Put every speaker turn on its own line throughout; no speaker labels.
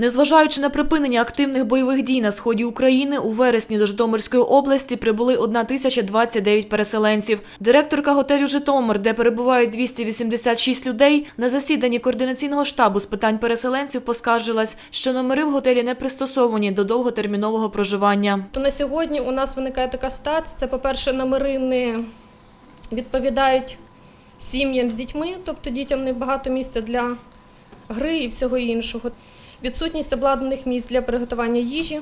Незважаючи на припинення активних бойових дій на сході України, у вересні до Житомирської області прибули 1029 переселенців. Директорка готелю Житомир, де перебувають 286 людей, на засіданні координаційного штабу з питань переселенців поскаржилась, що номери в готелі не пристосовані до довготермінового проживання.
То на сьогодні у нас виникає така ситуація. Це, по-перше, номери не відповідають сім'ям з дітьми, тобто дітям не багато місця для гри і всього іншого. Відсутність обладнаних місць для приготування їжі,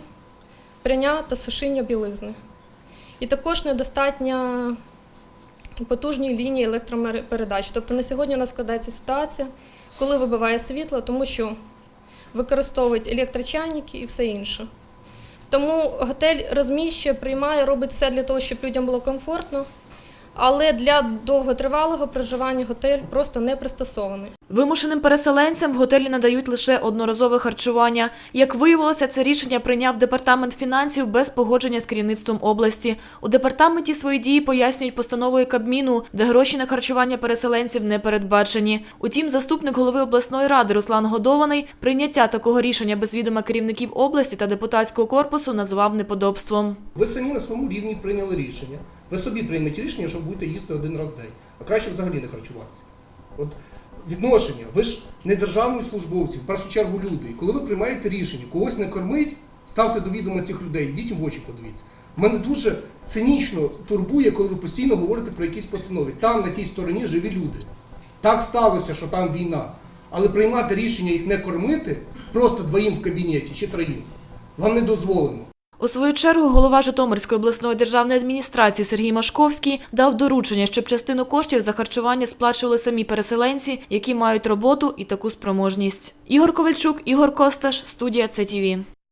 прання та сушіння білизни. І також недостатня потужні лінії електропередач. Тобто на сьогодні у нас складається ситуація, коли вибиває світло, тому що використовують електрочайники і все інше. Тому готель розміщує, приймає, робить все для того, щоб людям було комфортно. Але для довготривалого проживання готель просто не пристосований.
Вимушеним переселенцям в готелі надають лише одноразове харчування. Як виявилося, це рішення прийняв департамент фінансів без погодження з керівництвом області. У департаменті свої дії пояснюють постановою Кабміну, де гроші на харчування переселенців не передбачені. Утім, заступник голови обласної ради Руслан Годований прийняття такого рішення без відома керівників області та депутатського корпусу назвав неподобством.
Ви самі на своєму рівні прийняли рішення. Ви собі приймете рішення, що будете їсти один раз в день, а краще взагалі не харчуватися. От відношення, ви ж не державні службовці, в першу чергу люди. І коли ви приймаєте рішення, когось не кормить, ставте до відома цих людей, йдіть їм в очі подивіться. Мене дуже цинічно турбує, коли ви постійно говорите про якісь постанови. Там на тій стороні живі люди. Так сталося, що там війна. Але приймати рішення їх не кормити просто двоїм в кабінеті чи троїм, вам не дозволено.
У свою чергу голова Житомирської обласної державної адміністрації Сергій Машковський дав доручення, щоб частину коштів за харчування сплачували самі переселенці, які мають роботу і таку спроможність. Ігор Ковальчук, Ігор Косташ, студія ЦТВ.